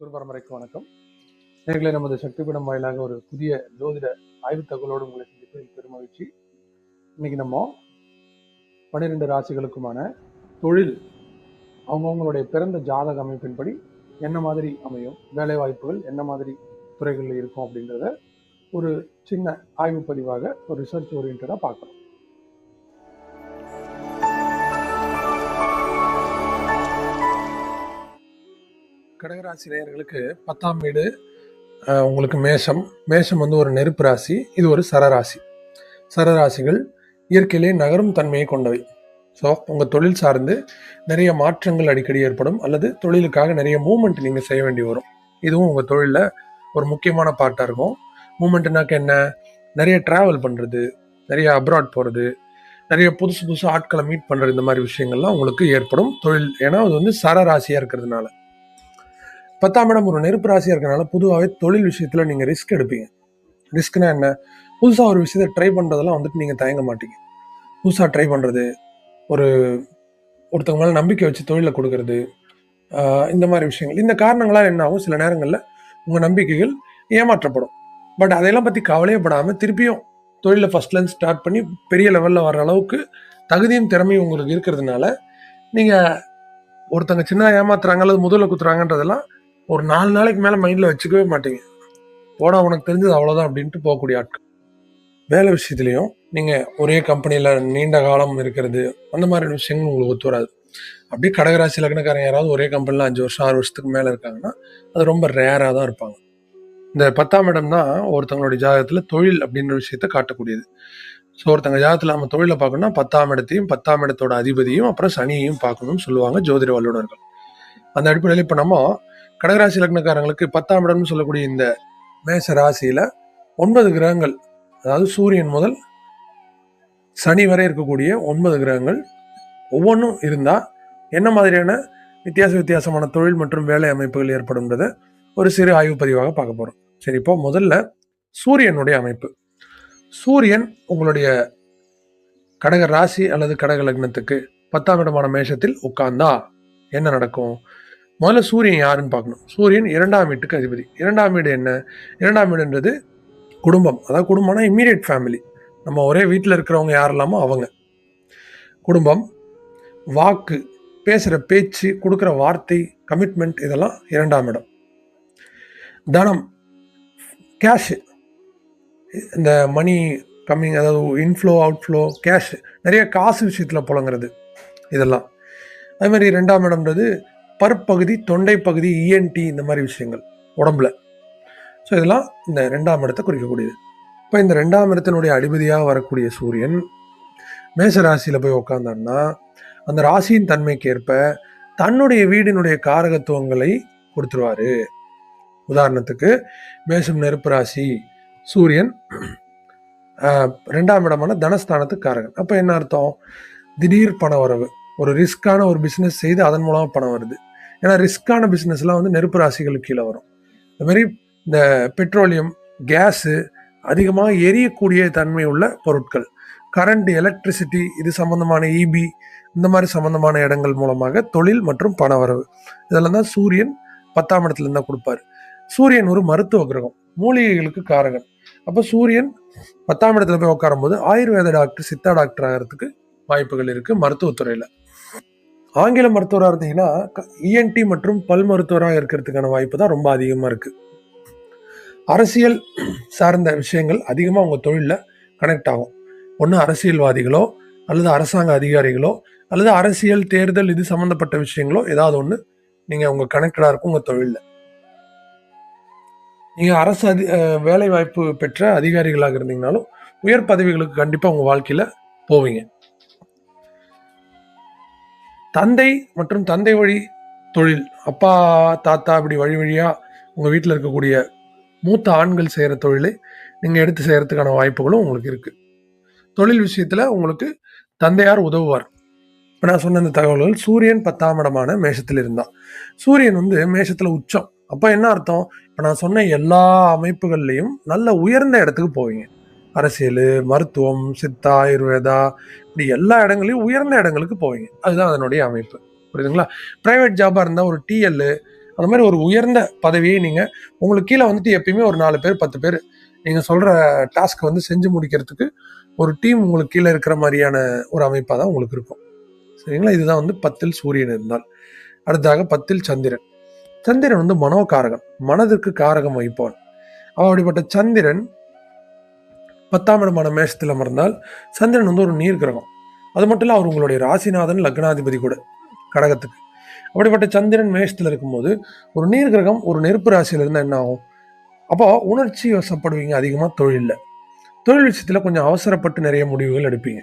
குரு பரம்பரைக்கு வணக்கம். நேர்களை நமது சக்திபீடம் வாயிலாக ஒரு புதிய ஜோதிட ஆய்வு தகவலோடு உங்களை சந்திப்பதில் பெருமகிழ்ச்சி இன்னைக்கு நம்ம பன்னிரெண்டு ராசிகளுக்குமான தொழில் அவங்கவுங்களுடைய பிறந்த ஜாதக அமைப்பின்படி என்ன மாதிரி அமையும் வேலை வாய்ப்புகள் என்ன மாதிரி துறைகளில் இருக்கும் அப்படின்றத ஒரு சின்ன ஆய்வு பதிவாக ஒரு ரிசர்ச் ஓரியன்டாக பார்க்கலாம். கடகராசி நேயர்களுக்கு பத்தாம் வீடு உங்களுக்கு மேஷம். மேஷம் வந்து ஒரு நெருப்பு ராசி இது ஒரு சரராசி. சரராசிகள் இயற்கையிலே நகரும் தன்மையை கொண்டவை. ஸோ உங்கள் தொழில் சார்ந்து நிறைய மாற்றங்கள் அடிக்கடி ஏற்படும் அல்லது தொழிலுக்காக நிறைய மூமெண்ட் நீங்கள் செய்ய வேண்டி வரும். இதுவும் உங்கள் தொழிலில் ஒரு முக்கியமான பார்ட்டாக இருக்கும். மூமெண்ட்னாக்க என்ன? நிறைய ட்ராவல் பண்ணுறது நிறைய அப்ராட் போகிறது நிறைய புதுசு புதுசு ஆட்களை மீட் பண்ணுற இந்த மாதிரி விஷயங்கள்லாம் உங்களுக்கு ஏற்படும் தொழில். ஏன்னா அது வந்து சரராசியாக இருக்கிறதுனால. பத்தாம் இடம் ஒரு நெருப்பு ராசியாக இருக்கனால பொதுவாகவே தொழில் விஷயத்தில் நீங்கள் ரிஸ்க் எடுப்பீங்க. ரிஸ்க்னா என்ன? புதுசாக ஒரு விஷயத்தை ட்ரை பண்ணுறதெல்லாம் வந்துட்டு நீங்கள் தயங்க மாட்டீங்க. புதுசாக ட்ரை பண்ணுறது ஒரு ஒருத்தவங்க மேலே நம்பிக்கை வச்சு தொழிலை கொடுக்கறது இந்த மாதிரி விஷயங்கள். இந்த காரணங்களால் என்ன ஆகும்? சில நேரங்களில் உங்கள் நம்பிக்கைகள் ஏமாற்றப்படும். பட் அதையெல்லாம் பற்றி கவலையப்படாமல் திருப்பியும் தொழிலில் ஃபஸ்ட்லேருந்து ஸ்டார்ட் பண்ணி பெரிய லெவலில் வர அளவுக்கு தகுதியும் திறமையும் உங்களுக்கு இருக்கிறதுனால நீங்கள் ஒருத்தங்க சின்னதாக ஏமாத்துறாங்க அல்லது முதல்ல குத்துறாங்கன்றதெல்லாம் ஒரு நாலு நாளைக்கு மேலே மைண்டில் வச்சுக்கவே மாட்டீங்க. போடா உனக்கு தெரிஞ்சது அவ்வளோதான் அப்படின்ட்டு போகக்கூடிய ஆட்கள். வேலை விஷயத்துலையும் நீங்கள் ஒரே கம்பெனியில் நீண்ட காலம் இருக்கிறது அந்த மாதிரி விஷயங்கள் உங்களுக்கு ஒத்து வராது. அப்படியே கடகராசி லக்னக்காரங்க யாராவது ஒரே கம்பெனியில் அஞ்சு வருஷம் ஆறு வருஷத்துக்கு மேலே இருக்காங்கன்னா அது ரொம்ப ரேராக தான் இருப்பாங்க. இந்த பத்தாம் இடம் தான் ஒருத்தவங்களுடைய ஜாதகத்தில் தொழில் அப்படின்ற விஷயத்த காட்டக்கூடியது. ஸோ ஒருத்தங்க ஜாதகத்தில் நம்ம தொழிலை பார்க்கணும்னா பத்தாம் இடத்தையும் பத்தாம் இடத்தோட அதிபதியும் அப்புறம் சனியையும் பார்க்கணும்னு சொல்லுவாங்க ஜோதிட வல்லுநர்கள். அந்த அடிப்படையில் இப்போ நம்ம கடகராசி லக்னக்காரங்களுக்கு பத்தாம் இடம்னு சொல்லக்கூடிய இந்த மேச ராசியில் ஒன்பது கிரகங்கள் அதாவது சூரியன் முதல் சனி வரை இருக்கக்கூடிய ஒன்பது கிரகங்கள் ஒவ்வொன்றும் இருந்தால் என்ன மாதிரியான வித்தியாச வித்தியாசமான தொழில் மற்றும் வேலை அமைப்புகள் ஏற்படும்ன்றத ஒரு சிறு ஆய்வு பதிவாக பார்க்க போகிறோம் சரி இப்போ முதல்ல சூரியனுடைய அமைப்பு. சூரியன் உங்களுடைய கடக ராசி அல்லது கடக லக்னத்துக்கு பத்தாம் இடமான மேஷத்தில் உட்கார்ந்தா என்ன நடக்கும்? முதல்ல சூரியன் யாருன்னு பார்க்கணும். சூரியன் இரண்டாம் வீட்டுக்கு அதிபதி. இரண்டாம் வீடு என்ன? இரண்டாம் வீடுன்றது குடும்பம். அதாவது குடும்பம்னா இம்மீடியட் ஃபேமிலி நம்ம ஒரே வீட்டில் இருக்கிறவங்க யார் இல்லாமல் அவங்க. குடும்பம் வாக்கு பேசுகிற பேச்சு கொடுக்குற வார்த்தை கமிட்மெண்ட் இதெல்லாம் இரண்டாம் இடம். தனம் கேஷு இந்த மணி கம்மிங் அதாவது இன்ஃப்ளோ அவுட்ஃப்ளோ கேஷ் நிறைய காசு விஷயத்தில் புழங்குறது இதெல்லாம். அதுமாதிரி ரெண்டாம் இடம்ன்றது பற்பகுதி தொண்டை பகுதி இஎன்டி இந்த மாதிரி விஷயங்கள் உடம்புல. ஸோ இதெல்லாம் இந்த ரெண்டாம் இடத்தை குறிக்கக்கூடியது. இப்போ இந்த ரெண்டாம் இடத்தினுடைய அதிபதியாக வரக்கூடிய சூரியன் மேச ராசியில் போய் உக்காந்தான்னா அந்த ராசியின் தன்மைக்கு ஏற்ப தன்னுடைய வீடினுடைய காரகத்துவங்களை கொடுத்துருவாரு. உதாரணத்துக்கு மேசம் நெருப்பு ராசி சூரியன் ரெண்டாம் இடமான தனஸ்தானத்துக்கு காரகன். அப்போ என்ன அர்த்தம்? திடீர் பண வரவு. ஒரு ரிஸ்க்கான ஒரு பிஸ்னஸ் செய்து அதன் மூலமாக பணம் வருது. ஏன்னா ரிஸ்க்கான பிஸ்னஸ்லாம் வந்து நெருப்பு ராசிகளுக்கு கீழே வரும். இந்த மாதிரி இந்த பெட்ரோலியம் கேஸு அதிகமாக எரியக்கூடிய தன்மை உள்ள பொருட்கள். கரண்ட் எலக்ட்ரிசிட்டி இது சம்பந்தமான இபி இந்த மாதிரி சம்பந்தமான இடங்கள் மூலமாக தொழில் மற்றும் பண வரவு. இதெல்லாம் தான் சூரியன் பத்தாம் இடத்துல இருந்தால் கொடுப்பாரு. சூரியன் ஒரு மருத்துவ கிரகம் மூலிகைகளுக்கு காரகன். அப்போ சூரியன் பத்தாம் இடத்துல போய் உட்காரும்போது ஆயுர்வேத டாக்டர் சித்தா டாக்டர் ஆகிறதுக்கு வாய்ப்புகள் இருக்குது மருத்துவத்துறையில். ஆங்கில மருத்துவராக இருந்தீங்கன்னா இஎன்டி மற்றும் பல் மருத்துவராக இருக்கிறதுக்கான வாய்ப்பு தான் ரொம்ப அதிகமாக இருக்குது அரசியல் சார்ந்த விஷயங்கள் அதிகமாக உங்கள் தொழிலில் கனெக்ட் ஆகும். ஒன்று அரசியல்வாதிகளோ அல்லது அரசாங்க அதிகாரிகளோ அல்லது அரசியல் தேர்தல் இது சம்மந்தப்பட்ட விஷயங்களோ ஏதாவது ஒன்று நீங்கள் உங்கள் கனெக்டடாக இருக்கும் உங்கள் தொழிலில். நீங்கள் அரசு அதி வேலைவாய்ப்பு வேலை வாய்ப்பு பெற்ற அதிகாரிகளாக இருந்தீங்கனாலும் உயர் பதவிகளுக்கு கண்டிப்பாக உங்கள் வாழ்க்கையில் போவீங்க. தந்தை மற்றும் தந்தை வழி தொழில். அப்பா தாத்தா இப்படி வழி வழியாக உங்கள் வீட்டில் இருக்கக்கூடிய மூத்த ஆண்கள் செய்கிற தொழிலை நீங்கள் எடுத்து செய்கிறதுக்கான வாய்ப்புகளும் உங்களுக்கு இருக்குது தொழில் விஷயத்தில் உங்களுக்கு தந்தையார் உதவுவார். இப்போ நான் சொன்ன இந்த தகவல்கள் சூரியன் பத்தாம் இடமான மேஷத்தில் இருந்தான் சூரியன் வந்து மேஷத்தில் உச்சம். அப்போ என்ன அர்த்தம்? இப்போ நான் சொன்ன எல்லா அமைப்புகள்லையும் நல்ல உயர்ந்த இடத்துக்கு போவீங்க. அரசியல் மருத்துவம் சித்தா ஆயுர்வேதா இப்படி எல்லா இடங்களையும் உயர்ந்த இடங்களுக்கு போவீங்க. அதுதான் அதனுடைய அமைப்பு. புரியுதுங்களா? ப்ரைவேட் ஜாபாக இருந்தால் ஒரு டிஎல்லு அந்த மாதிரி ஒரு உயர்ந்த பதவியை நீங்கள் உங்களுக்கு கீழே வந்துட்டு எப்பயுமே ஒரு நாலு பேர் பத்து பேர் நீங்கள் சொல்கிற டாஸ்க் வந்து செஞ்சு முடிக்கிறதுக்கு ஒரு டீம் உங்களுக்கு கீழே இருக்கிற மாதிரியான ஒரு அமைப்பாக தான் உங்களுக்கு இருக்கும். சரிங்களா? இதுதான் வந்து பத்தில் சூரியன் இருந்தால். அடுத்தாக பத்தில் சந்திரன். சந்திரன் வந்து மனோகாரகன். மனதிற்கு காரகம் வைப்பவன் அவன் அப்படிப்பட்ட சந்திரன் பத்தாம் இடமான மேஷத்தில் அமர்ந்தால் சந்திரன் வந்து ஒரு நீர் கிரகம் அது மட்டும் இல்லை அவர் உங்களுடைய ராசிநாதன் லக்னாதிபதி கூட கடகத்துக்கு. அப்படிப்பட்ட சந்திரன் மேஷத்தில் இருக்கும்போது ஒரு நீர் கிரகம் ஒரு நெருப்பு ராசியில் இருந்தால் என்ன ஆகும்? அப்போ உணர்ச்சி வசப்படுவீங்க அதிகமாக தொழிலில். தொழில் விஷயத்தில் கொஞ்சம் அவசரப்பட்டு நிறைய முடிவுகள் எடுப்பீங்க.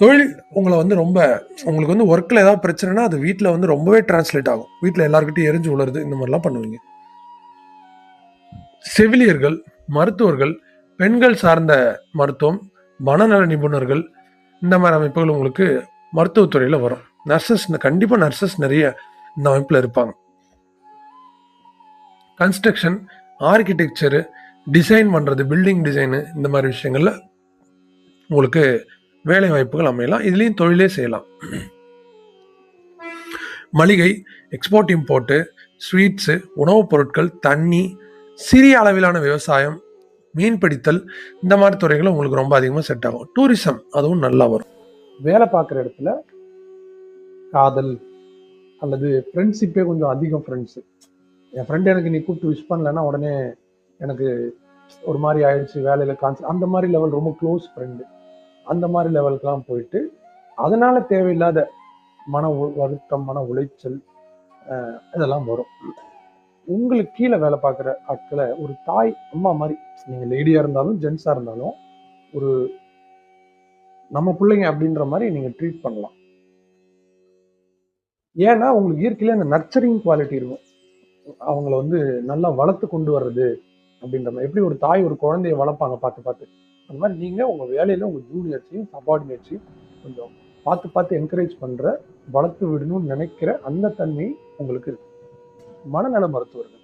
தொழில் உங்களை வந்து ரொம்ப உங்களுக்கு வந்து ஒர்க்கில் ஏதாவது பிரச்சனைனா அது வீட்டில் வந்து ரொம்பவே டிரான்ஸ்லேட் ஆகும். வீட்டில் எல்லாருக்கிட்டையும் எரிஞ்சு உளருது இந்த மாதிரிலாம் பண்ணுவீங்க. செவிலியர்கள் மருத்துவர்கள் பெண்கள் சார்ந்த மருத்துவம் மனநல நிபுணர்கள் இந்த மாதிரி அமைப்புகள் உங்களுக்கு மருத்துவத்துறையில் வரும். நர்சஸ் கண்டிப்பாக நர்சஸ் நிறைய இந்த அமைப்பில் இருப்பாங்க. கன்ஸ்ட்ரக்ஷன் ஆர்கிடெக்சரு டிசைன் பண்ணுறது பில்டிங் டிசைனு இந்த மாதிரி விஷயங்களில் உங்களுக்கு வேலை வாய்ப்புகள் அமையலாம். இதுலேயும் தொழிலே செய்யலாம். மளிகை எக்ஸ்போர்ட் இம்போர்ட்டு ஸ்வீட்ஸு உணவுப் பொருட்கள் தண்ணி சிறிய அளவிலான விவசாயம் மீன் பிடித்தல் இந்த மாதிரி துறைகள் உங்களுக்கு ரொம்ப அதிகமாக செட் ஆகும். டூரிசம் அதுவும் நல்லா வரும். வேலை பார்க்குற இடத்துல காதல் அல்லது ஃப்ரெண்ட்ஷிப்பே கொஞ்சம் அதிகம் ஃப்ரெண்ட்ஸு என் ஃப்ரெண்டு எனக்கு நீ கூப்பிட்டு விஷ் பண்ணலன்னா உடனே எனக்கு ஒரு மாதிரி ஆயிடுச்சு வேலையில் கான்செப்ட் அந்த மாதிரி லெவல் ரொம்ப க்ளோஸ் ஃப்ரெண்டு அந்த மாதிரி லெவலுக்குலாம் போயிட்டு அதனால தேவையில்லாத மன உ- வருத்தம் மன உளைச்சல் இதெல்லாம் வரும். உங்களுக்கு கீழே வேலை பார்க்குற ஆட்களை ஒரு தாய் அம்மா மாதிரி நீங்கள் லேடியாக இருந்தாலும் ஜென்ஸாக இருந்தாலும் ஒரு நம்ம பிள்ளைங்க அப்படின்ற மாதிரி நீங்கள் ட்ரீட் பண்ணலாம். ஏன்னா உங்களுக்கு இயற்கையில அந்த நர்ச்சரிங் குவாலிட்டி இருக்கும். அவங்கள வந்து நல்லா வளர்த்து கொண்டு வர்றது அப்படின்ற மாதிரி. எப்படி ஒரு தாய் ஒரு குழந்தைய வளர்ப்பாங்க பார்த்து பார்த்து. அந்த மாதிரி நீங்கள் உங்கள் வேலையில் உங்கள் ஜூனியர்ஸையும் சபார்டினேட்ஸையும் கொஞ்சம் பார்த்து பார்த்து என்கரேஜ் பண்ணுற வளர்த்து விடணும்னு நினைக்கிற அந்த தன்மை உங்களுக்கு இருக்கு. மனநல மருத்துவர்கள்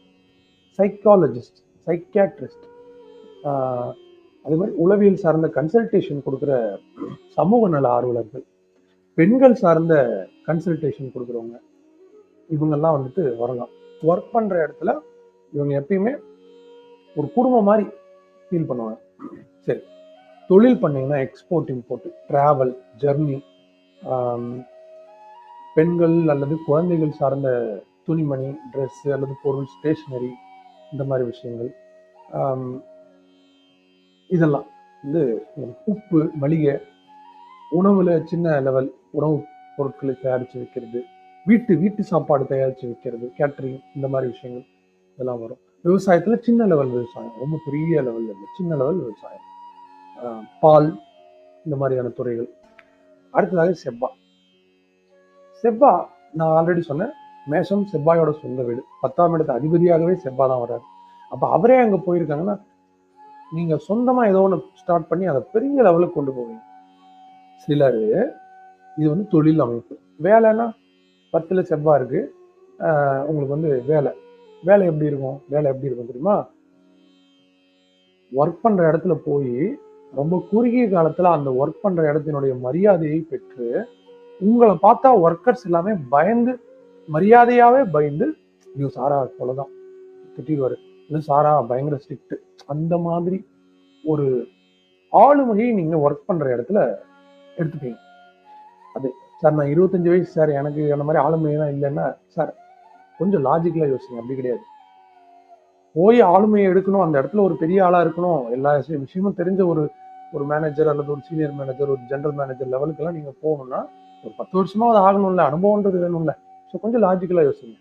சைக்காலஜிஸ்ட் சைக்கியாட்ரிஸ்ட் அதே மாதிரி உளவியல் சார்ந்த கன்சல்டேஷன் கொடுக்குற சமூக நல ஆர்வலர்கள் பெண்கள் சார்ந்த கன்சல்டேஷன் கொடுக்குறவங்க இவங்கெல்லாம் வந்துட்டு வரலாம். ஒர்க் பண்ணுற இடத்துல இவங்க எப்பயுமே ஒரு குடும்பம் மாதிரி ஃபீல் பண்ணுவாங்க. சரி தொழில் பண்ணிங்கன்னா எக்ஸ்போர்ட் இம்போர்ட் ட்ராவல் ஜெர்னி பெண்கள் அல்லது குழந்தைகள் சார்ந்த துணிமணி ட்ரெஸ் அல்லது பொருள் ஸ்டேஷ்னரி இந்த மாதிரி விஷயங்கள். இதெல்லாம் வந்து உப்பு மளிகை உணவுல சின்ன லெவல் உணவு பொருட்களை தயாரித்து வைக்கிறது. வீட்டு வீட்டு சாப்பாடு தயாரித்து வைக்கிறது கேட்டரிங் இந்த மாதிரி விஷயங்கள் இதெல்லாம் வரும். விவசாயத்துல சின்ன லெவல் விவசாயம் ரொம்ப பெரிய லெவலில் இல்லை சின்ன லெவல் விவசாயம். ஆஹ் பால் இந்த மாதிரியான துறைகள். அடுத்ததாக செவ்வா. செவ்வா நான் ஆல்ரெடி சொன்னேன். மேஷம் செவ்வாயோட சொந்த வீடு. பத்தாம் இடத்து அதிபதியாகவே செவ்வா தான் வர்றாரு. அப்போ அவரே அங்கே போயிருக்காங்கன்னா நீங்கள் சொந்தமாக ஏதோ ஒன்று ஸ்டார்ட் பண்ணி அதை பெரிய லெவலுக்கு கொண்டு போவீங்க. சிலர் இது வந்து தொழில் அமைப்பு. வேலைன்னா பத்தில் செவ்வாய் இருக்குது உங்களுக்கு வந்து வேலை. வேலை எப்படி இருக்கும்? வேலை எப்படி இருக்கும் தெரியுமா? ஒர்க் பண்ணுற இடத்துல போய் ரொம்ப குறுகிய காலத்தில் அந்த ஒர்க் பண்ணுற இடத்தினுடைய மரியாதையை பெற்று உங்களை பார்த்தா ஒர்க்கர்ஸ் எல்லாமே பயந்து மரியாதையாவே பயந்து ஐயோ சாரா போலதான் திட்டிடுவாரு. இல்லை சாரா பயங்கர ஸ்ட்ரிக்ட் அந்த மாதிரி ஒரு ஆளுமையை நீங்க ஒர்க் பண்ற இடத்துல எடுத்துப்பீங்க. அது சார் நான் இருபத்தஞ்சு வயசு சார் எனக்கு அந்த மாதிரி ஆளுமையெல்லாம் இல்லைன்னா சார் கொஞ்சம் லாஜிக்கலா யோசிங்க அப்படி கிடையாது. போய் ஆளுமையை எடுக்கணும் அந்த இடத்துல ஒரு பெரிய ஆளா இருக்கணும் எல்லா விஷயமும் தெரிஞ்ச ஒரு ஒரு மேனேஜர் அல்லது ஒரு சீனியர் மேனேஜர் ஒரு ஜென்ரல் மேனேஜர் லெவலுக்கெல்லாம் நீங்க போகணும்னா ஒரு பத்து வருஷமா அது ஆகணும்ல அனுபவம்ன்றது வேணும்ல. ஸோ கொஞ்சம் லாஜிக்கலாக யோசிங்க.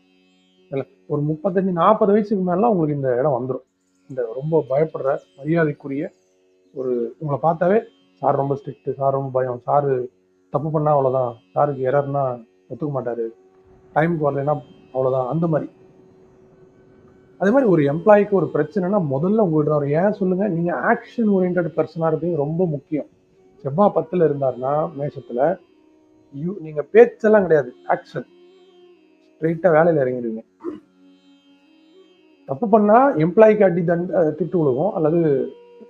இல்லை ஒரு முப்பத்தஞ்சு நாற்பது வயசுக்கு மேலாம் உங்களுக்கு இந்த இடம் வந்துடும் இந்த ரொம்ப பயப்படுற மரியாதைக்குரிய ஒரு உங்களை பார்த்தாவே சார் ரொம்ப ஸ்ட்ரிக்ட்டு சார் ரொம்ப பயம் சாரு தப்பு பண்ணால் அவ்வளோதான் சாருக்கு எரர்னா ஒத்துக்க மாட்டார் டைமுக்கு வரலைன்னா அவ்வளோதான் அந்த மாதிரி. அதே மாதிரி ஒரு எம்ப்ளாய்க்கு ஒரு பிரச்சனைனா முதல்ல உங்கள்கிட்ட தான் வரும். ஏன் சொல்லுங்கள் நீங்கள் ஆக்ஷன் ஓரியன்ட் பர்சனாக இருப்பீங்க ரொம்ப முக்கியம். செவ்வாய் பத்தில் இருந்தாருன்னா மேஷத்தில் யூ நீங்கள் பேச்செல்லாம் கிடையாது ஆக்ஷன் ஸ்ட்ரெயிட்டாக வேலையில் இறங்கிடுவீங்க. தப்பு பண்ணால் எம்ப்ளாய்க்கு அடி தண்ட திட்டு விழுகும். அல்லது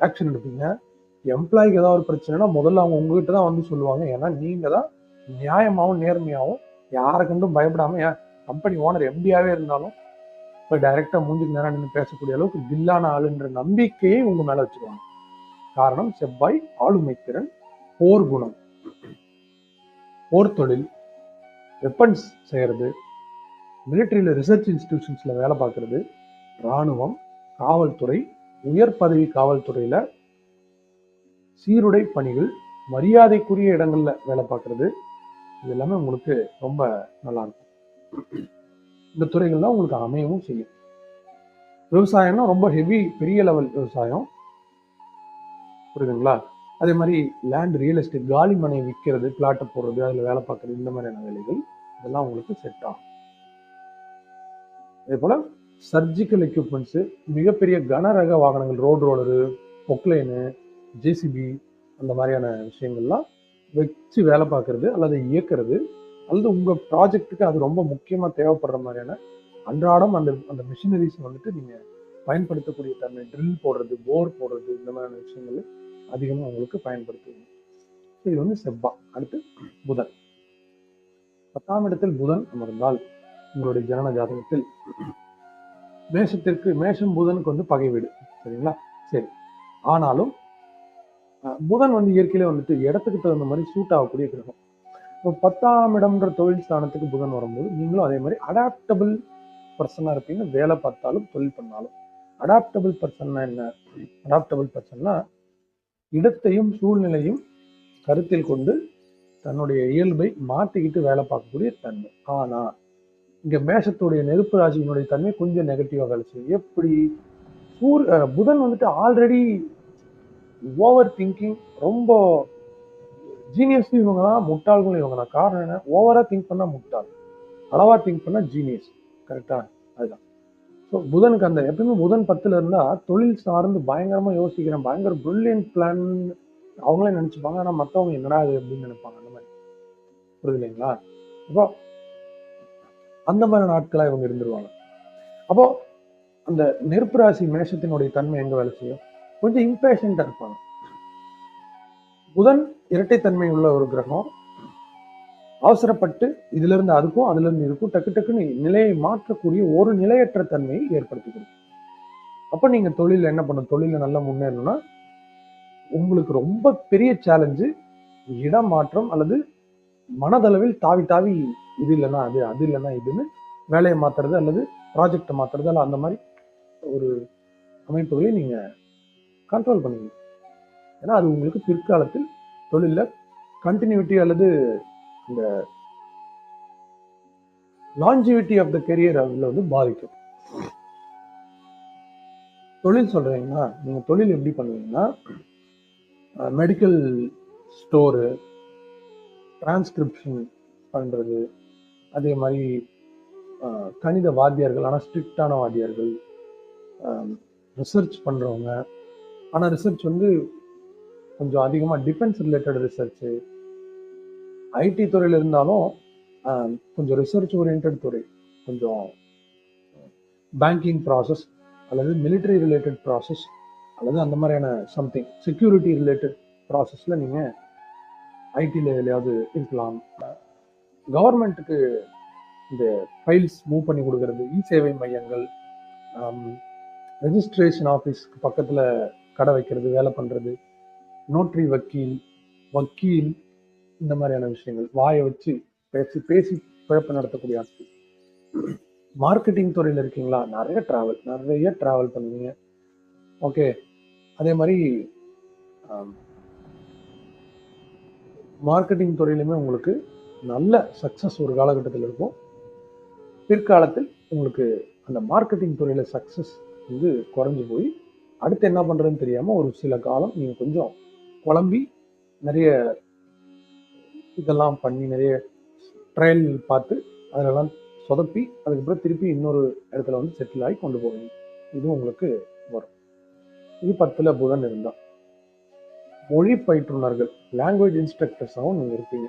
ஆக்ஷன் எடுப்பீங்க. எம்ப்ளாய்க்கு ஏதாவது ஒரு பிரச்சனைனா முதல்ல அவங்க உங்ககிட்ட தான் வந்து சொல்லுவாங்க. ஏன்னா நீங்கள் தான் நியாயமாகவும் நேர்மையாகவும் யாரை கண்டும் ஏன் கம்பெனி ஓனர் எம்டியாவே இருந்தாலும் இப்போ டைரெக்டாக மூஞ்சுக்கு நேரம் நின்று பேசக்கூடிய அளவுக்கு தில்லான ஆளுன்ற நம்பிக்கையை உங்க மேலே வச்சுருவாங்க. காரணம் செவ்வாய் ஆளுமை திறன் போர் குணம். போர் தொழில் வெப்பன்ஸ் செய்கிறது மிலிட்ரியில் ரிசர்ச் இன்ஸ்டிடியூஷன்ஸ்ல வேலை பார்க்கறது இராணுவம் காவல்துறை உயர் பதவி காவல்துறையில் சீருடை பணிகள் மரியாதைக்குரிய இடங்கள்ல வேலை பார்க்கறது. இது எல்லாமே உங்களுக்கு ரொம்ப நல்லா இருக்கும். இந்த துறைகள்லாம் உங்களுக்கு அமையவும் செய்யும். விவசாயம்னா ரொம்ப ஹெவி பெரிய லெவல் விவசாயம். புரியுதுங்களா? அதே மாதிரி லேண்ட் ரியல் எஸ்டேட் காலி மனை விற்கிறது பிளாட்டை போடுறது அதில் வேலை பார்க்கறது இந்த மாதிரியான வேலைகள் இதெல்லாம் உங்களுக்கு செட் ஆகும். அதே போல் சர்ஜிக்கல் எக்யூப்மெண்ட்ஸு மிகப்பெரிய கனரக வாகனங்கள் ரோடு ரோலரு பொக்லைனு ஜேசிபி அந்த மாதிரியான விஷயங்கள்லாம் வச்சு வேலை பார்க்கறது அல்லது இயக்குறது. அல்லது உங்கள் ப்ராஜெக்ட்டுக்கு அது ரொம்ப முக்கியமாக தேவைப்படுற மாதிரியான அன்றாடம் அந்த அந்த மிஷினரிஸ் வந்துட்டு நீங்கள் பயன்படுத்தக்கூடிய தன்மை ட்ரில் போடுறது போர் போடுறது இந்த மாதிரியான விஷயங்கள் அதிகமாக உங்களுக்கு பயன்படுத்துவீங்க இது வந்து செவ்வா. அடுத்து புதன். பத்தாம் இடத்தில் புதன் அமர்ந்தால். உங்களுடைய ஜனன ஜாதகத்தில் மேஷத்திற்கு மேஷம் புதனுக்கு வந்து பகை வீடு சரிங்களா? சரி. ஆனாலும் புதன் வந்து இயற்கையிலே வந்துட்டு இடத்துக்கு தகுந்த மாதிரி சூட் ஆகக்கூடிய கிரகம். இப்போ பத்தாம் இடம்ன்ற தொழில் ஸ்தானத்துக்கு புதன் வரும்போது நீங்களும் அதே மாதிரி அடாப்டபிள் பர்சனாக இருப்பீங்க. வேலை பார்த்தாலும் தொழில் பண்ணாலும். அடாப்டபிள் பர்சன்னா என்ன? அடாப்டபிள் பர்சன்னா இடத்தையும் சூழ்நிலையும் கருத்தில் கொண்டு தன்னுடைய இயல்பை மாற்றிக்கிட்டு வேலை பார்க்கக்கூடிய தன்மை. ஆனால் இங்கே மேஷத்துடைய நெருப்பு ராசியினுடைய தன்மை கொஞ்சம் நெகட்டிவாக வேலை செய்யும். எப்படி? சூர் புதன் வந்துட்டு ஆல்ரெடி ஓவர் திங்கிங் ரொம்ப ஜீனியஸ் இவங்க தான் முட்டாள்களும் இவங்க தான் காரணம் என்ன? ஓவராக திங்க் பண்ணால் முட்டாள். அளவாக திங்க் பண்ணால் ஜீனியஸ் கரெக்டாக அதுதான். ஸோ புதனுக்கு அந்த எப்பயுமே புதன் பத்துல இருந்தால் தொழில் சார்ந்து பயங்கரமாக யோசிக்கிறேன். பயங்கர பிரில்லியன்ட் பிளான் அவங்களே நினச்சிப்பாங்க. ஆனால் மத்தவங்க என்னடா அது அப்படின்னு நினைப்பாங்க. அந்த மாதிரி. புரியுது இல்லைங்களா? இப்போ அந்த மாதிரி நாட்களாக இவங்க இருந்துருவாங்க. அப்போ அந்த நெருப்பு ராசி மேஷத்தினுடைய தன்மை எங்க வேலை செய்யும்? கொஞ்சம் இம்பேஷண்டா இருப்பாங்க. புதன் இரட்டைத்தன்மை உள்ள ஒரு கிரகம். அவசரப்பட்டு இதுல இருந்து அதுக்கும் அதுல இருந்து இதுக்கும் டக்கு டக்குன்னு நிலையை மாற்றக்கூடிய ஒரு நிலையற்ற தன்மையை ஏற்படுத்தி கொடுக்கும். அப்ப நீங்க தொழில் என்ன பண்ணும் தொழில நல்லா முன்னேறணும்னா உங்களுக்கு ரொம்ப பெரிய சேலஞ்சு இடம் மாற்றம் அல்லது மனதளவில் தாவி தாவி இது இல்லைன்னா அது அது இல்லைன்னா இதுன்னு வேலையை மாத்துறது அல்லது ப்ராஜெக்டை மாத்துறது அல்ல. அந்த மாதிரி ஒரு அமைப்புகளை நீங்க கண்ட்ரோல் பண்ணுவீங்க ஏன்னா அது உங்களுக்கு பிற்காலத்தில் தொழில கண்டினியூட்டி அல்லது இந்த லாஞ்சிவிட்டி ஆஃப் த கெரியர் அதில் வந்து பாதிக்கும். தொழில் சொல்கிறீங்கன்னா நீங்கள் தொழில் எப்படி பண்ணுவீங்கன்னா மெடிக்கல் ஸ்டோரு டிரான்ஸ்கிரிப்ஷன் பண்றது அதே மாதிரி கணித வாத்தியார்கள் ஆனால் ஸ்ட்ரிக்டான வாத்தியார்கள் ரிசர்ச் பண்ணுறவங்க ஆனால் ரிசர்ச் வந்து கொஞ்சம் அதிகமாக டிஃபென்ஸ் ரிலேட்டட் ரிசர்ச்சு ஐடி துறையில் இருந்தாலும் கொஞ்சம் ரிசர்ச் ஓரியன்ட் துறை. கொஞ்சம் பேங்கிங் ப்ராசஸ் அல்லது மிலிட்ரி ரிலேட்டட் ப்ராசஸ் அல்லது அந்த மாதிரியான சம்திங் செக்யூரிட்டி ரிலேட்டட் ப்ராசஸில் நீங்கள் ஐடியில் எதுலையாவது இருக்கலாம். கவர்மெண்ட்டுக்கு இந்த ஃபைல்ஸ் மூவ் பண்ணி கொடுக்கறது இ சேவை மையங்கள் ரெஜிஸ்ட்ரேஷன் ஆஃபீஸ்க்கு பக்கத்தில் கடை வைக்கிறது வேலை பண்ணுறது நோட்ரி வக்கீல் வக்கீல் இந்த மாதிரியான விஷயங்கள். வாயை வச்சு பேசி பேசி பிழப்பு நடத்தக்கூடிய ஆட்கள். மார்க்கெட்டிங் துறையில் இருக்கீங்களா? நிறைய ட்ராவல் நிறைய ட்ராவல் பண்ணுவீங்க. ஓகே அதே மாதிரி um, மார்க்கெட்டிங் துறையிலுமே உங்களுக்கு நல்ல சக்ஸஸ் ஒரு காலகட்டத்தில் இருக்கும். பிற்காலத்தில் உங்களுக்கு அந்த மார்க்கெட்டிங் துறையில் சக்ஸஸ் வந்து குறைஞ்சு போய் அடுத்து என்ன பண்ணுறதுன்னு தெரியாமல் ஒரு சில காலம் நீங்கள் கொஞ்சம் குழம்பி நிறைய இதெல்லாம் பண்ணி நிறைய ட்ரையல் பார்த்து அதிலெல்லாம் சொதப்பி அதுக்கப்புறம் திருப்பி இன்னொரு இடத்துல வந்து செட்டில் ஆகி கொண்டு போவீங்க. இதுவும் உங்களுக்கு வரும். இது பத்தில் புதன் இருந்தால் மொழி பயிற்றுனர்கள் லாங்குவேஜ் இன்ஸ்ட்ரக்டர்ஸாகவும் நீங்கள் இருப்பீங்க.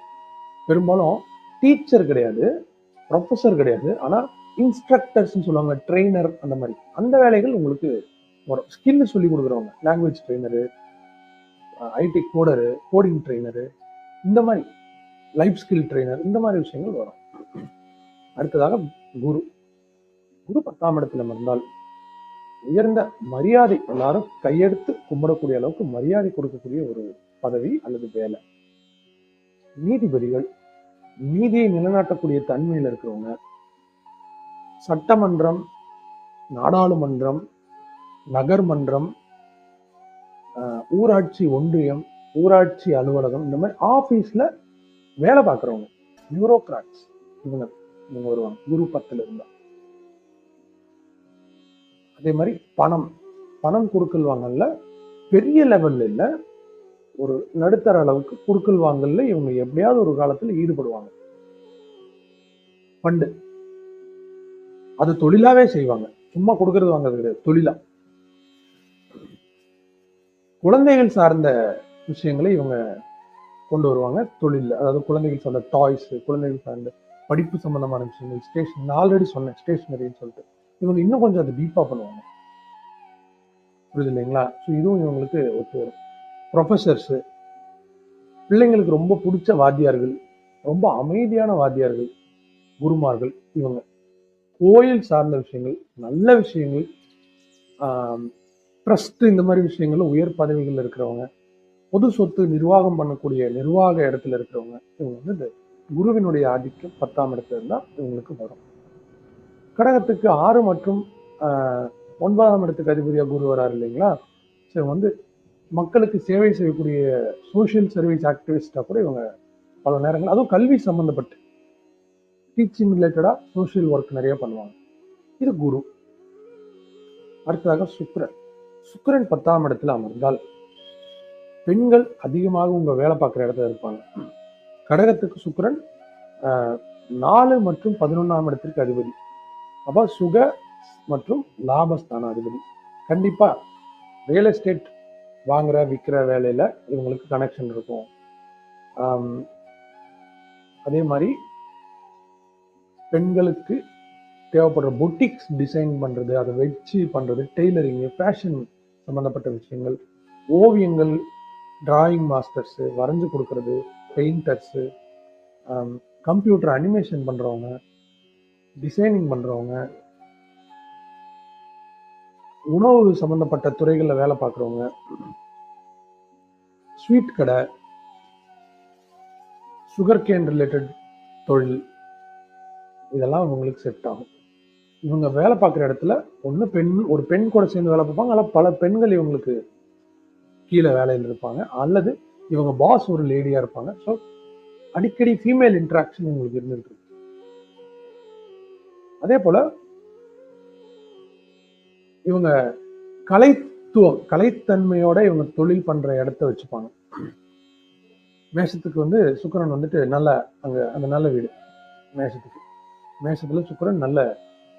பெரும்பாலும் டீச்சர் கிடையாது ப்ரொஃபஸர் கிடையாது ஆனால் இன்ஸ்ட்ரக்டர்ஸ்னு சொல்லுவாங்க ட்ரெயினர் அந்த மாதிரி. அந்த வேலைகள் உங்களுக்கு வரும் ஸ்கில் சொல்லி கொடுக்குறவங்க. Language trainer IT coder coding trainer இந்த மாதிரி லைஃப் ஸ்கில் ட்ரெயினர் இந்த மாதிரி விஷயங்கள் வரும். அடுத்ததாக குரு. குரு பத்தாம் இடத்துல இருந்தால் உயர்ந்த மரியாதை எல்லாரும் கையெடுத்து கும்பிடக்கூடிய அளவுக்கு மரியாதை கொடுக்கக்கூடிய ஒரு பதவி அல்லது வேலை. நீதிபதிகள் நீதியை நிலைநாட்டக்கூடிய தன்மையில் இருக்கிறவங்க சட்டமன்றம் நாடாளுமன்றம் நகர்மன்றம் ஆஹ், ஊராட்சி ஒன்றியம் ஊராட்சி அலுவலகம் இந்த மாதிரி ஆஃபீஸில் வேலை பார்க்குறவங்க நியூரோக்ராட்ஸ் இவங்க இவங்க வருவாங்க குரு பத்தில் இருந்தா. அதே மாதிரி பணம் பணம் கொடுக்கல் வாங்கல்ல பெரிய லெவல்ல இல்லை ஒரு நடுத்தர அளவுக்கு குறுக்கல் வாங்கல்ல இவங்க எப்படியாவது ஒரு காலத்துல ஈடுபடுவாங்க. பண்டு அது தொழிலாவே செய்வாங்க. சும்மா கொடுக்கறது வாங்குறது கிடையாது. தொழிலா. குழந்தைகள் சார்ந்த விஷயங்களை இவங்க கொண்டு வருவாங்க. தொழில். அதாவது குழந்தைகள் சார்ந்த டாய்ஸ் குழந்தைகள் சார்ந்த படிப்பு சம்பந்தமான விஷயங்கள் ஸ்டேஷன் ஆல்ரெடி சொன்னேன் ஸ்டேஷனரின்னு சொல்லிட்டு. இவங்க இன்னும் கொஞ்சம் அதை டீப்பாக பண்ணுவாங்க. புரியுது இல்லைங்களா? ஸோ இதுவும் இவங்களுக்கு ஒத்து வரும். ப்ரொஃபஸர்ஸு பிள்ளைங்களுக்கு ரொம்ப பிடிச்ச வாத்தியார்கள் ரொம்ப அமைதியான வாத்தியார்கள் குருமார்கள் இவங்க. கோயில் சார்ந்த விஷயங்கள் நல்ல விஷயங்கள் ட்ரஸ்ட் இந்த மாதிரி விஷயங்கள்ல உயர் பதவிகள் இருக்கிறவங்க பொது சொத்து நிர்வாகம் பண்ணக்கூடிய நிர்வாக இடத்துல இருக்கிறவங்க இவங்க வந்து இந்த குருவினுடைய ஆதிக்கம் பத்தாம் இடத்துல இருந்தால் இவங்களுக்கு வரும். கடகத்துக்கு ஆறு மற்றும் ஒன்பதாம் இடத்துக்கு அதிபதியாக குரு வராரு இல்லைங்களா? ஸோ வந்து மக்களுக்கு சேவை செய்யக்கூடிய சோஷியல் சர்வீஸ் ஆக்டிவிஸ்டாக கூட இவங்க பல நேரங்கள் அதுவும் கல்வி சம்பந்தப்பட்டு. டீச்சிங் ரிலேட்டடா சோஷியல் ஒர்க் நிறைய பண்ணுவாங்க. இது குரு. அடுத்ததாக சுக்கிரன். சுக்கரன் பத்தாம் இடத்துல அமர்ந்தால் பெண்கள் அதிகமாக உங்க வேலை பார்க்குற இடத்துல இருப்பாங்க. கடகத்துக்கு சுக்கரன் நாலு மற்றும் பதினொன்றாம் இடத்திற்கு அதிபதி. அப்ப சுக மற்றும் லாபஸ்தான அதிபதி கண்டிப்பா ரியல் எஸ்டேட் வாங்குற விற்கிற வேலையில் இவங்களுக்கு கனெக்ஷன் இருக்கும். அதே மாதிரி பெண்களுக்கு தேவைப்படுற பொட்டிக்ஸ் டிசைன் பண்ணுறது அதை வச்சு பண்ணுறது டெய்லரிங்கு ஃபேஷன் சம்மந்தப்பட்ட விஷயங்கள் ஓவியங்கள் டிராயிங் மாஸ்டர்ஸு வரைஞ்சு கொடுக்கறது பெயிண்டர்ஸு கம்ப்யூட்டர் அனிமேஷன் பண்ணுறவங்க டிசைனிங் பண்ணுறவங்க உணவு சம்மந்தப்பட்ட துறைகளில் வேலை பார்க்குறவங்க ஸ்வீட் கடை சுகர் கேன் ரிலேட்டட் தொழில் இதெல்லாம் இவங்களுக்கு செட் ஆகும். இவங்க வேலை பார்க்குற இடத்துல ஒன்று பெண் ஒரு பெண் கூட சேர்ந்து வேலை பார்ப்பாங்க. ஆனால் பல பெண்கள் இவங்களுக்கு கீழே வேலையில் இருப்பாங்க. அல்லது இவங்க பாஸ் ஒரு லேடியா இருப்பாங்க. ஸோ அடிக்கடி ஃபீமேல் இன்ட்ராக்ஷன் இவங்களுக்கு இருந்துருக்கு அதே போல இவங்க கலைத்துவம் கலைத்தன்மையோட இவங்க தொழில் பண்ற இடத்த வச்சுப்பாங்க. மேஷத்துக்கு வந்து சுக்கரன் வந்துட்டு நல்ல அங்க அந்த நல்ல வீடு. மேஷத்துக்கு. மேஷத்துல சுக்கரன் நல்ல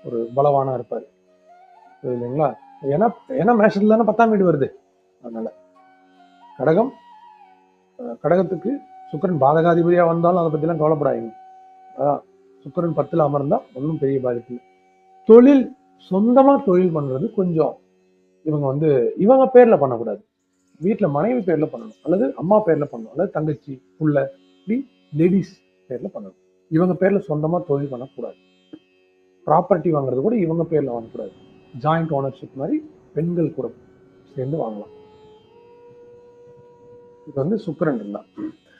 ஒரு பலவானா இருப்பாரு. இல்லைங்களா? ஏன்னா ஏன்னா மேஷத்துல தானே பத்தாம் வீடு வருது. அதனால கடகம் கடகத்துக்கு சுக்கரன் பாதகாதிபதியா வந்தாலும் அதை பத்திலாம் கவலைப்படாதீங்க. அதான் சுக்கரன் பத்துல அமர்ந்தா ஒன்றும் பெரிய பாதிப்பு இல்லை. தொழில் சொந்தமா தொழில் பண்ணுறது கொஞ்சம் இவங்க வந்து இவங்க பேர்ல பண்ணக்கூடாது. வீட்டில் மனைவி பேர்ல பண்ணணும். அல்லது அம்மா பேர்ல பண்ணணும். அல்லது தங்கச்சி புள்ள இப்படி லேடிஸ் பேர்ல பண்ணணும். இவங்க பேர்ல சொந்தமா தொழில் பண்ணக்கூடாது. ப்ராப்பர்ட்டி வாங்குறது கூட இவங்க பேர்ல வாங்கக்கூடாது. ஜாயிண்ட் ஓனர்ஷிப் மாதிரி பெண்கள் கூட சேர்ந்து வாங்கலாம். இது வந்து சுக்கரன் இருந்தா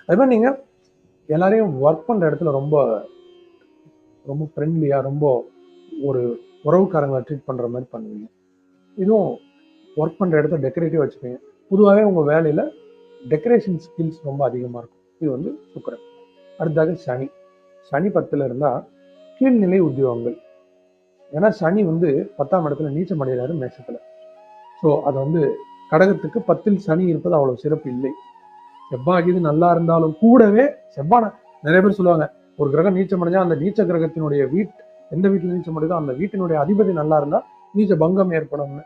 அது மாதிரி நீங்க எல்லாரையும் ஒர்க் பண்ற இடத்துல ரொம்ப ரொம்ப ஃப்ரெண்ட்லியா ரொம்ப ஒரு உறவுக்காரங்களை ட்ரீட் பண்ணுற மாதிரி பண்ணுவீங்க. இதுவும் ஒர்க் பண்ணுற இடத்த டெக்கரேட்டிவ் வச்சுப்பீங்க. பொதுவாகவே உங்கள் வேலையில் டெக்கரேஷன் ஸ்கில்ஸ் ரொம்ப அதிகமாக இருக்கும். இது வந்து சுக்கிரன். அடுத்ததாக சனி. சனி பத்தில் இருந்தால் கீழ்நிலை உத்தியோகங்கள். ஏன்னா சனி வந்து பத்தாம் இடத்துல நீச்சம் அடைகிறாரு மேஷத்துல. ஸோ அது வந்து கடகத்துக்கு பத்தில் சனி இருப்பது அவ்வளோ சிறப்பு இல்லை. செவ்வாய் இது நல்லா இருந்தாலும் கூடவே செவ்வாய் நிறைய பேர் சொல்லுவாங்க ஒரு கிரகம் நீச்சம் அடைஞ்சா அந்த நீச்ச கிரகத்தினுடைய வீட் எந்த வீட்டில் நீச்சல் முடியுதோ அந்த வீட்டினுடைய அதிபதி நல்லா இருந்தா நீச்ச பங்கம் ஏற்படும்னு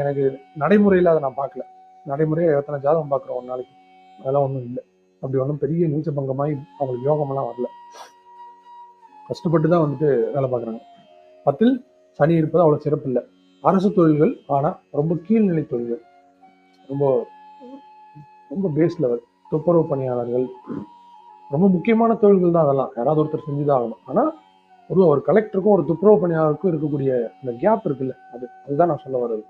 எனக்கு நடைமுறையில் அதை நான் பார்க்கல. நடைமுறையாக எத்தனை ஜாதகம் பார்க்குறோம் ஒரு நாளைக்கு. அதெல்லாம் ஒன்றும் இல்லை. அப்படி ஒன்றும் பெரிய நீச்ச பங்கமாய் அவங்களுக்கு யோகமெல்லாம் வரல. கஷ்டப்பட்டு தான் வந்துட்டு வேலை பார்க்குறாங்க. பத்தில் சனி இருப்பது அவ்வளோ சிறப்பு இல்லை. அரசு தொழில்கள் ஆனால் ரொம்ப கீழ்நிலை தொழில்கள். ரொம்ப ரொம்ப பேஸ் லெவல் துப்புரவு பணியாளர்கள். ரொம்ப முக்கியமான தொழில்கள் தான் அதெல்லாம். யாராவது ஒருத்தர் செஞ்சுதான் ஆகணும். ஆனால் ஒரு ஒரு கலெக்டருக்கும் ஒரு துப்புரவு பணியாளருக்கும் இருக்கக்கூடிய அந்த கேப் இருக்குல்ல அது அதுதான் நான் சொல்ல வர்றது.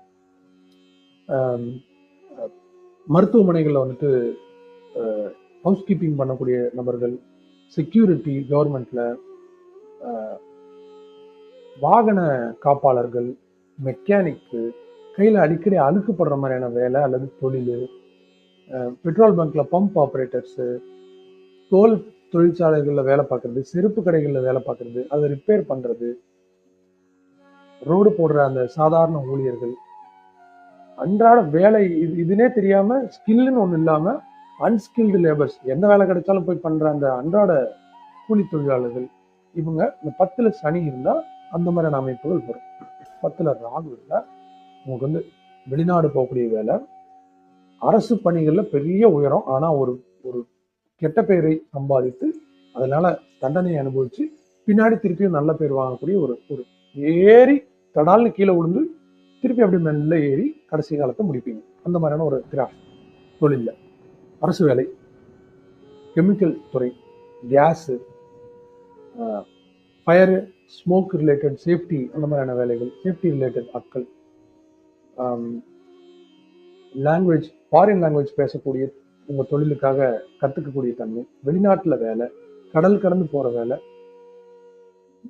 மருத்துவமனைகளில் வந்துட்டு ஹவுஸ் கீப்பிங் பண்ணக்கூடிய நபர்கள் செக்யூரிட்டி கவர்மெண்ட்ல வாகன காப்பாளர்கள் மெக்கானிக்கு கையில் அடிக்கடி அழுக்குப்படுற மாதிரியான வேலை அல்லது தொழில் பெட்ரோல் பங்க்ல பம்ப் ஆப்ரேட்டர்ஸு தோல் தொழிற்சாலைகளில் வேலை பார்க்கறது செருப்பு கடைகளில் வேலை பார்க்கறது அதை ரிப்பேர் பண்ணுறது ரோடு போடுற அந்த சாதாரண ஊழியர்கள். அன்றாட வேலை இது இதுனே தெரியாமல் ஸ்கில்லுன்னு ஒன்று இல்லாமல் அன்ஸ்கில்டு லேபர்ஸ் எந்த வேலை கிடைச்சாலும் போய் பண்ணுற அந்த அன்றாட கூலி தொழிலாளர்கள். இவங்க இந்த பத்தில் சனி இருந்தால் அந்த மாதிரியான அமைப்புகள் வரும். பத்தில் ராகு இருந்தா உங்களுக்கு வந்து வெளிநாடு போகக்கூடிய வேலை. அரசு பணிகளில் பெரிய உயரம். ஆனால் ஒரு ஒரு கெட்ட பெயரை சம்பாதித்து அதனால தண்டனையை அனுபவிச்சு பின்னாடி திருப்பியும் நல்ல பேர் வாங்கக்கூடிய ஒரு ஒரு ஏறி தடால்னு கீழே விழுந்து திருப்பி அப்படியே மெல்ல ஏறி கடைசி காலத்தை முடிப்பீங்க. அந்த மாதிரியான ஒரு கிராஃப்ட் தொழிலில். அரசு வேலை. கெமிக்கல் துறை. Gas fire smoke related safety அந்த மாதிரியான வேலைகள். சேஃப்டி ரிலேட்டட் ஆட்கள். லாங்குவேஜ் ஃபாரின் லாங்குவேஜ் பேசக்கூடிய உங்கள் தொழிலுக்காக கற்றுக்கக்கூடிய தன்மை வெளிநாட்டில் வேலை கடல் கடந்து போகிற வேலை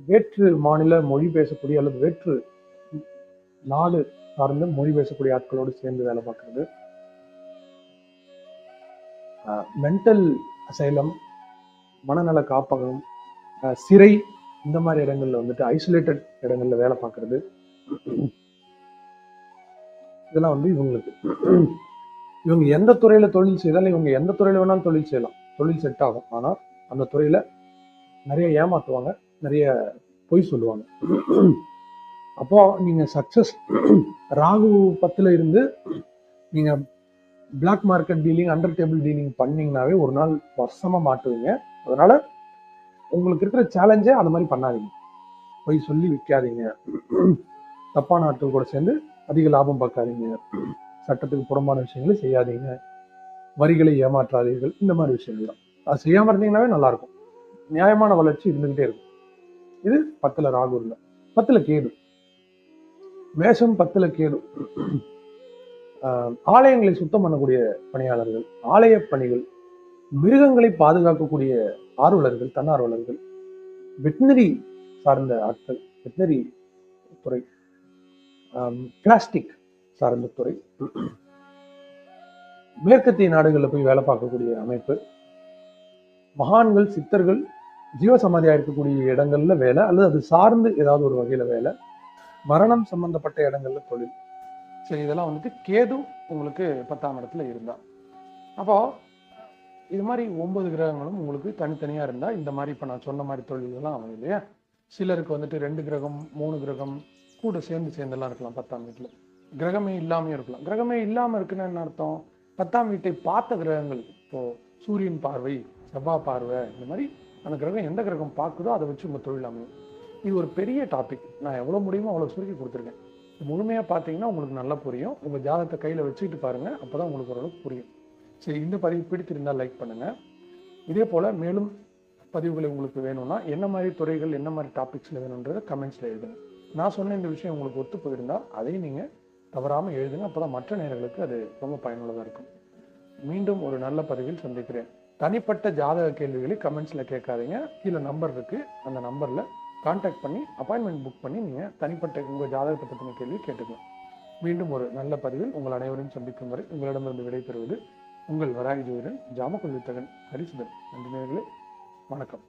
வேற்று மாநில மொழி பேசக்கூடிய அல்லது வேற்று நாடு சார்ந்த மொழி பேசக்கூடிய ஆட்களோடு சேர்ந்து வேலை பார்க்கறது. மென்டல் அசைலம் மனநல காப்பகம் அஹ், சிறை இந்த மாதிரி இடங்கள்ல வந்துட்டு ஐசோலேட்டட் இடங்கள்ல வேலை பார்க்கறது. இதெல்லாம் வந்து இவங்களுக்கு. இவங்க எந்த துறையில தொழில் செய்தாலும் இவங்க எந்த துறையில வேணாலும் தொழில் செய்யலாம். தொழில் செட் ஆகும். ஆனால் அந்த துறையில நிறைய ஏமாத்துவாங்க நிறைய பொய் சொல்லுவாங்க. அப்போ நீங்க சக்சஸ் ராகு பத்துல இருந்து நீங்க black market dealing under table dealing பண்ணீங்கனாவே ஒரு நாள் வருஷமா மாட்டுவீங்க. அதனால உங்களுக்கு இருக்கிற சேலஞ்சே அந்த மாதிரி பண்ணாதீங்க. பொய் சொல்லி விற்காதீங்க. தப்பான ஆட்கள் கூட சேர்ந்து அதிக லாபம் பார்க்காதீங்க. சட்டத்துக்கு புறம்பான விஷயங்களை செய்யாதீங்க. வரிகளை ஏமாற்றாதீர்கள். இந்த மாதிரி விஷயங்கள் தான். அது செய்யாம இருந்தீங்கன்னாவே நல்லா இருக்கும் நியாயமான வளர்ச்சி இருந்துகிட்டே இருக்கும். இது பத்துல ராகு இல்லை. பத்துல கேது. மேஷம் பத்துல கேது. ஆஹ் ஆலயங்களை சுத்தம் பண்ணக்கூடிய பணியாளர்கள் ஆலய பணிகள் மிருகங்களை பாதுகாக்கக்கூடிய ஆர்வலர்கள் தன்னார்வலர்கள் வெட்டினரி சார்ந்த ஆட்கள் வெட்டினரி துறை. பிளாஸ்டிக். சார்ந்த துறை. மேற்கத்திய நாடுகளில் போய் வேலை பார்க்கக்கூடிய அமைப்பு. மகான்கள் சித்தர்கள் ஜீவசமாதியாக இருக்கக்கூடிய இடங்கள்ல வேலை அல்லது அது சார்ந்து ஏதாவது ஒரு வகையில வேலை. மரணம் சம்பந்தப்பட்ட இடங்கள்ல தொழில். சரி இதெல்லாம் வந்துட்டு கேது உங்களுக்கு பத்தாம் இடத்துல இருந்தா. அப்போ இது மாதிரி ஒன்பது கிரகங்களும் உங்களுக்கு தனித்தனியா இருந்தா இந்த மாதிரி இப்ப நான் சொன்ன மாதிரி தொழில்கள்லாம் ஆகும் இல்லையா சிலருக்கு வந்துட்டு ரெண்டு கிரகம் மூணு கிரகம் கூட சேர்ந்து சேர்ந்தெல்லாம் இருக்கலாம் பத்தாம் வீட்டில் கிரகமே இல்லாமையும் இருக்கலாம். கிரகமே இல்லாமல் இருக்குன்னு என்ன அர்த்தம்? பத்தாம் வீட்டை பார்த்த கிரகங்கள். இப்போது சூரியன் பார்வை செவ்வாய் பார்வை இந்த மாதிரி அந்த கிரகம் எந்த கிரகம் பார்க்குதோ அதை வச்சு நம்ம தொழில் அமையும். இது ஒரு பெரிய டாபிக் நான் எவ்வளோ முடியுமோ அவ்வளோ சுருக்கி கொடுத்துருக்கேன். முழுமையாக பார்த்தீங்கன்னா உங்களுக்கு நல்லா புரியும். உங்கள் ஜாதகத்தை கையில் வச்சுக்கிட்டு பாருங்கள் அப்போ தான் உங்களுக்கு ஓரளவுக்கு புரியும். சரி இந்த பதிவு பிடித்திருந்தால் லைக் பண்ணுங்கள் இதே போல் மேலும் பதிவுகளை உங்களுக்கு வேணும்னா என்ன மாதிரி துறைகள் என்ன மாதிரி டாபிக்ஸில் வேணுன்றதை கமெண்ட்ஸில் எழுதுங்க. நான் சொன்ன இந்த விஷயம் உங்களுக்கு ஒத்து போயிருந்தால் அதையும் நீங்கள் தவறாமல் எழுதுங்க அப்போ தான் மற்ற நேர்களுக்கு அது ரொம்ப பயனுள்ளதாக இருக்கும். மீண்டும் ஒரு நல்ல பதிவில் சந்திக்கிறேன். தனிப்பட்ட ஜாதக கேள்விகளை கமெண்ட்ஸில் கேட்காதீங்க. கீழே நம்பர் இருக்குது அந்த நம்பரில் காண்டாக்ட் பண்ணி அப்பாயின்மெண்ட் புக் பண்ணி நீங்கள் தனிப்பட்ட உங்கள் ஜாதகத்தை பற்றின கேள்வி கேட்டுக்கலாம் மீண்டும் ஒரு நல்ல பதிவில் உங்கள் அனைவரையும் சந்திக்கும் வரை உங்களிடமிருந்து விடைபெறுவது உங்கள் வராகி ஜோதிடன் ஜாமக்குள்வித்தகன் ஹரிசுதன். நன்றி நேர்களே வணக்கம்.